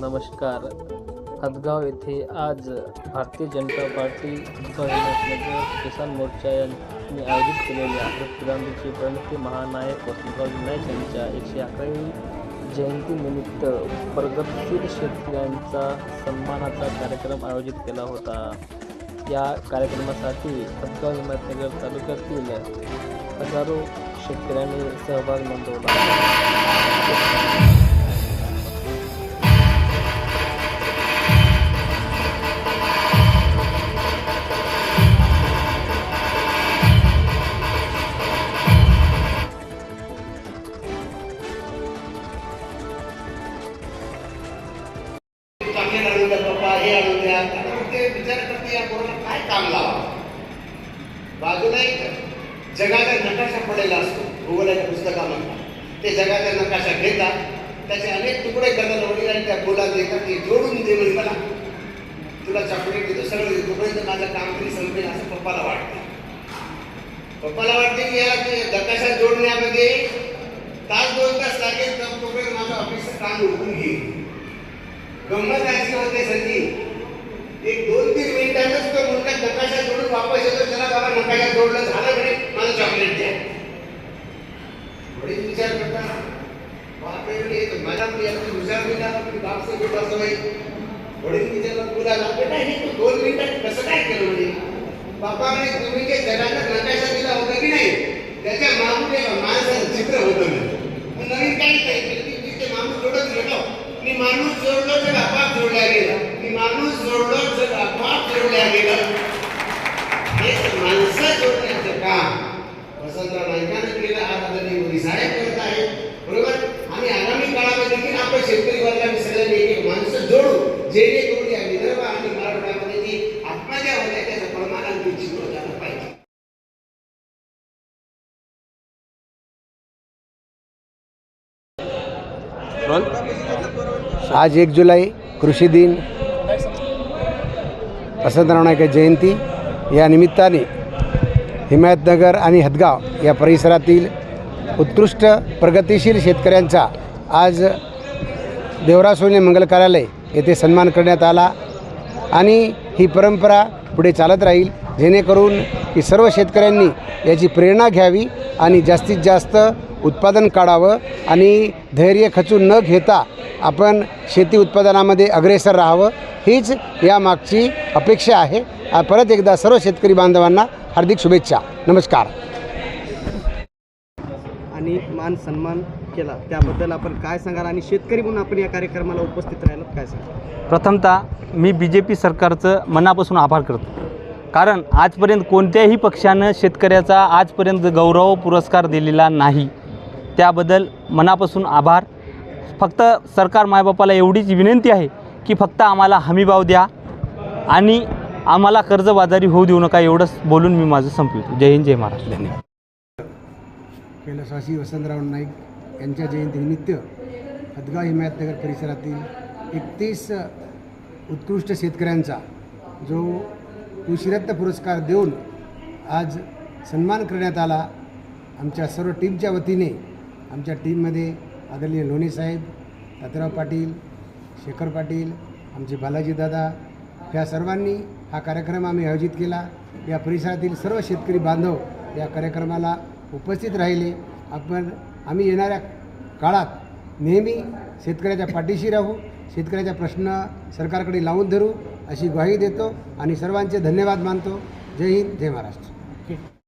नमस्कार. हदगाव येथे आज भारतीय जनता पार्टी किसान मोर्चा यांनी आयोजित केलेल्या गांधीचे प्रणिती महानायक वसंतराव नाईक यांच्या एकशे अकरावी जयंतीनिमित्त प्रगतशील शेतकऱ्यांचा सन्मानाचा कार्यक्रम आयोजित केला होता. या कार्यक्रमासाठी हदगाव हिमायतनगर तालुक्यातील हजारो शेतकऱ्यांनी सहभाग नोंदवला. द्या पप्पा हे आणून द्या आता विचार करते, या काम लावा? बाजूला एक नकाशा पडलेला असतो, भूगोलाच्या पुस्तकामध्ये ते जगाचा नकाशा घेतात अनेक तुकडे करतात वडील आणि त्या बोला देतात दे म्हणजे तुला चॉकलेट देतो, सगळं देतो, तोपर्यंत काम तरी संपेल, असं पप्पाला वाटतं. वाटते की ते नकाशा जोडण्यामध्ये तास दोन तास लागेल तर तोपर्यंत काम उडकून घेईल. गंमत अशी होते सची एक दोन तीन मिनिटातच तो मुलगा नकाशा जोडून वापस येतो चला बाबा नकाशा जोडलं झालं म्हणे मला चॉकलेट द्या. वडील विचार करता बापरे म्हणे, माझ्या मुलाला विचार दिला की बाप से बेटा सवय वडील विचारला मुलाला बेटा हे? तू दोन मिनिटात कसं काय केलं म्हणे बापा म्हणे तुम्ही जे जगाचा नकाशा दिला होता की नाही? त्याच्या मागून माणसाने माणसाचं चित्र होतं म्हणे. मग नवीन काही नाही केलं की मी ते माणूस जोडत गेलो मी माणूस जोडलो तर आपाप जोडला गेला. मी माणूस जोडलो तर आपाप जोडल्या गेला. हे माणसं जोडण्याचं काम वसंतराव नाईकांनी केलं. आज आदरणीय मोदी साहेब करत आहेत. बरोबर? आणि आगामी काळामध्ये देखील आपण शेतकरी वर्गाने सगळ्यांनी एक एक माणसं जोडू जेणेकरून या विदर्भ आणि मराठवाड्यामध्ये जी आत्महत्या होत्या त्याचं प्रमाण आणखी चित्र झालं पाहिजे. आज एक जुलै कृषी दिन. वसंतराव नायक जयंती. या निमित्ताने हिमायतनगर आणि हदगाव या परिसरातील उत्कृष्ट प्रगतिशील शेतकऱ्यांचा आज देवरासोने मंगल कार्यालय येथे सन्मान करण्यात आला आणि ही परंपरा पुढे चालत राहील जेणेकरून की सर्व शेतकऱ्यांनी याची प्रेरणा घ्यावी आणि जास्तीत जास्त उत्पादन काढावं आणि धैर्य खचून न घेता आपण शेती उत्पादनामध्ये अग्रेसर राहावं हीच यामागची अपेक्षा आहे. परत एकदा सर्व शेतकरी बांधवांना हार्दिक शुभेच्छा. नमस्कार. आणि मान सन्मान केला. त्याबद्दल आपण काय सांगाल आणि शेतकरी म्हणून आपण या कार्यक्रमाला उपस्थित राहिलात काय सांगाल? प्रथमतः मी बी जे पी सरकारचं मनापासून आभार करतो. कारण आजपर्यंत कोणत्याही पक्षानं शेतकऱ्याचा आजपर्यंत गौरव पुरस्कार दिलेला नाही. त्याबद्दल मनापासून आभार. फक्त सरकार मायबापाला एवढीच विनंती आहे की फक्त आम्हाला हमीभाव द्या आणि आम्हाला कर्जबाजारी होऊ देऊ नका एवढंच बोलून मी माझं संपवतो. जय हिंद जय महाराष्ट्र. धन्यवाद. कैलासवासी वसंतराव नाईक यांच्या जयंतीनिमित्त हदगाव हिमायतनगर परिसरातील एकतीस उत्कृष्ट शेतकऱ्यांचा जो कृषीरत्न पुरस्कार देऊन आज सन्मान करण्यात आला आमच्या सर्व टीमच्या वतीने आमच्या टीममध्ये आदरणीय लोणी साहेब तात्याराव पाटील शेखर पाटील आमचे बालाजी दादा ह्या सर्वांनी हा कार्यक्रम आम्ही आयोजित केला. या परिसरातील सर्व शेतकरी बांधव या कार्यक्रमाला उपस्थित राहिले. आपण आम्ही येणाऱ्या काळात नेहमी शेतकऱ्याच्या पाठीशी राहू शेतकऱ्याचा प्रश्न सरकारकडे लावून धरू अशी ग्वाही देतो आणि सर्वांचे धन्यवाद मानतो. जय हिंद जय महाराष्ट्र.